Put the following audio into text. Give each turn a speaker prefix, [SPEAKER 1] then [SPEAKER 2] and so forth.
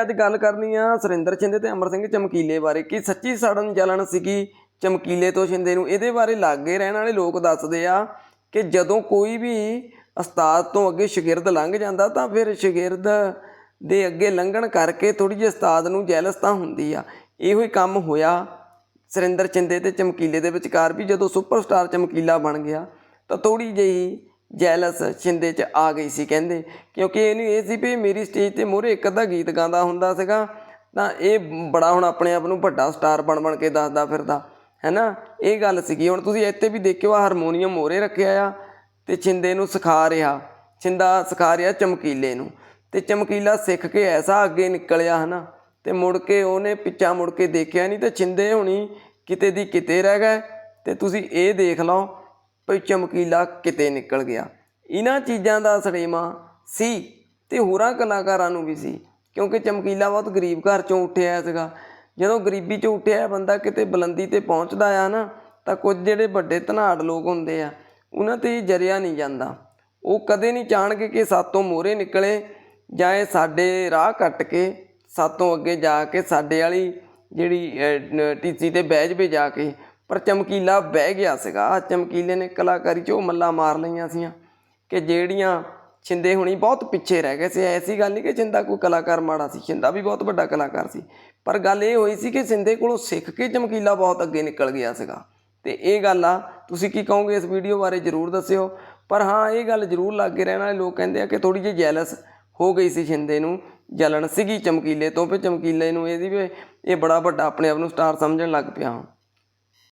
[SPEAKER 1] ਅੱਜ ਗੱਲ ਕਰਨੀ ਆ ਸੁਰਿੰਦਰ ਛਿੰਦੇ ਤੇ ਅਮਰ ਸਿੰਘ ਚਮਕੀਲੇ ਬਾਰੇ। ਕਿ ਸੱਚੀ ਸੜਨ ਜਲਨ ਸੀਗੀ ਚਮਕੀਲੇ ਤੋਂ ਛਿੰਦੇ ਨੂੰ। ਇਹਦੇ ਬਾਰੇ ਲਾਗੇ ਰਹਿਣ ਵਾਲੇ ਲੋਕ ਦੱਸਦੇ ਆ ਕਿ ਜਦੋਂ ਕੋਈ ਵੀ ਉਸਤਾਦ ਤੋਂ ਅੱਗੇ ਸ਼ਾਗਿਰਦ ਲੰਘ ਜਾਂਦਾ ਤਾਂ ਫਿਰ ਸ਼ਾਗਿਰਦ ਦੇ ਅੱਗੇ ਲੰਘਣ ਕਰਕੇ ਥੋੜੀ ਜਿਹੀ ਉਸਤਾਦ ਨੂੰ ਜੈਲਸ ਤਾਂ ਹੁੰਦੀ ਆ। ਇਹੋ ਹੀ ਕੰਮ ਹੋਇਆ ਸੁਰਿੰਦਰ ਚਿੰਦੇ ਤੇ ਚਮਕੀਲੇ ਦੇ ਵਿਚਕਾਰ ਵੀ ਜਦੋਂ ਸੁਪਰਸਟਾਰ ਚਮਕੀਲਾ ਬਣ ਗਿਆ ਤਾਂ ਥੋੜੀ ਜਿਹੀ ਜੈਲਸ ਛਿੰਦੇ ਚ ਆ ਗਈ ਸੀ ਕਹਿੰਦੇ। ਕਿਉਂਕਿ ਇਹਨੂੰ ਇਹ ਸੀ ਵੀ ਮੇਰੀ ਸਟੇਜ ਤੇ ਮੋਰੇ ਇੱਕ ਅੱਧਾ ਗੀਤ ਗਾਉਂਦਾ ਹੁੰਦਾ ਸੀਗਾ, ਤਾਂ ਇਹ ਬੜਾ ਹੁਣ ਆਪਣੇ ਆਪ ਨੂੰ ਵੱਡਾ ਸਟਾਰ ਬਣ ਬਣ ਕੇ ਦੱਸਦਾ ਫਿਰਦਾ, ਹੈਨਾ? ਇਹ ਗੱਲ ਸੀਗੀ। ਹੁਣ ਤੁਸੀਂ ਇੱਥੇ ਵੀ ਦੇਖਿਓ ਆ ਹਾਰਮੋਨੀਅਮ ਮੋਰੇ ਰੱਖਿਆ ਆ ਤੇ ਛਿੰਦੇ ਨੂੰ ਸਿਖਾ ਰਿਹਾ। ਛਿੰਦਾ ਸਿਖਾ ਰਿਹਾ ਚਮਕੀਲੇ ਨੂੰ। ਤੇ ਚਮਕੀਲਾ ਸਿੱਖ ਕੇ ਐਸਾ ਅੱਗੇ ਨਿਕਲਿਆ, ਹਨਾ? ਤੇ ਮੁੜ ਕੇ ਉਹਨੇ ਪਿੱਛਾ ਮੁੜ ਕੇ ਦੇਖਿਆ ਨਹੀਂ ਤੇ ਛਿੰਦੇ ਹੋਣੀ ਕਿਤੇ ਦੀ ਕਿਤੇ ਰਹਿ ਗਏ। ਤੇ ਤੁਸੀਂ ਇਹ ਦੇਖ ਲਓ ਭਈ ਚਮਕੀਲਾ ਕਿਤੇ ਨਿਕਲ ਗਿਆ। ਇਹਨਾਂ ਚੀਜ਼ਾਂ ਦਾ ਸੜੇਮਾ ਸੀ ਤੇ ਹੋਰਾਂ ਕਲਾਕਾਰਾਂ ਨੂੰ ਵੀ ਸੀ, ਕਿਉਂਕਿ ਚਮਕੀਲਾ ਬਹੁਤ ਗਰੀਬ ਘਰ ਚੋਂ ਉੱਠਿਆ ਸੀਗਾ। ਜਦੋਂ ਗਰੀਬੀ ਚੋਂ ਉੱਠਿਆ ਬੰਦਾ ਕਿਤੇ ਬੁਲੰਦੀ ਤੇ ਪਹੁੰਚਦਾ ਆ ਨਾ, ਤਾਂ ਕੁਝ ਜਿਹੜੇ ਵੱਡੇ ਧਨਾੜ ਲੋਕ ਹੁੰਦੇ ਆ ਉਹਨਾਂ ਤੇ ਜਰਿਆ ਨਹੀਂ ਜਾਂਦਾ। ਉਹ ਕਦੇ ਨਹੀਂ ਚਾਹਣਗੇ ਕਿ ਸਾਤੋਂ ਮੋਹਰੇ ਨਿਕਲੇ ਜਾਂ ਇਹ ਸਾਡੇ ਰਾਹ ਕੱਟ ਕੇ ਸਾਤੋਂ ਅੱਗੇ ਜਾ ਕੇ ਸਾਡੇ ਵਾਲੀ ਜਿਹੜੀ ਟੀਸੀ ਤੇ ਬਹਿ ਜਵੇ ਜਾ ਕੇ ਪਰ ਚਮਕੀਲਾ ਬਹਿ ਗਿਆ ਸੀਗਾ। ਚਮਕੀਲੇ ਨੇ ਕਲਾਕਾਰੀ 'ਚ ਉਹ ਮੱਲਾ ਮਾਰ ਲਈਆਂ ਸੀਆਂ ਕਿ ਜਿਹੜੀਆਂ ਛਿੰਦੇ ਹੁਣੀ ਬਹੁਤ ਪਿੱਛੇ ਰਹਿ ਗਏ ਸੀ। ਐਸੀ ਗੱਲ ਨਹੀਂ ਕਿ ਛਿੰਦਾ ਕੋਈ ਕਲਾਕਾਰ ਮਾੜਾ ਸੀ, ਛਿੰਦਾ ਵੀ ਬਹੁਤ ਵੱਡਾ ਕਲਾਕਾਰ ਸੀ। ਪਰ ਗੱਲ ਇਹ ਹੋਈ ਸੀ ਕਿ ਛਿੰਦੇ ਕੋਲੋਂ ਸਿੱਖ ਕੇ ਚਮਕੀਲਾ ਬਹੁਤ ਅੱਗੇ ਨਿਕਲ ਗਿਆ ਸੀਗਾ। ਤੇ ਇਹ ਗੱਲ ਆ, ਤੁਸੀਂ ਕੀ ਕਹੋਗੇ ਇਸ ਵੀਡੀਓ ਬਾਰੇ ਜਰੂਰ ਦੱਸਿਓ। ਪਰ ਹਾਂ, ਇਹ ਗੱਲ ਜਰੂਰ ਲੱਗੇ ਰਹਿਣ ਵਾਲੇ ਲੋਕ ਕਹਿੰਦੇ ਆ ਕਿ ਥੋੜੀ ਜਿਹੀ ਜੈਲਸ ਹੋ ਗਈ ਸੀ ਛਿੰਦੇ ਨੂੰ। ਜਲਣ ਸੀਗੀ ਚਮਕੀਲੇ ਤੋਂ, ਫਿਰ ਚਮਕੀਲੇ ਨੂੰ ਇਹਦੀ ਵੀ ਇਹ ਬੜਾ ਵੱਡਾ ਆਪਣੇ ਆਪ ਨੂੰ ਸਟਾਰ ਸਮਝਣ ਲੱਗ ਪਿਆ।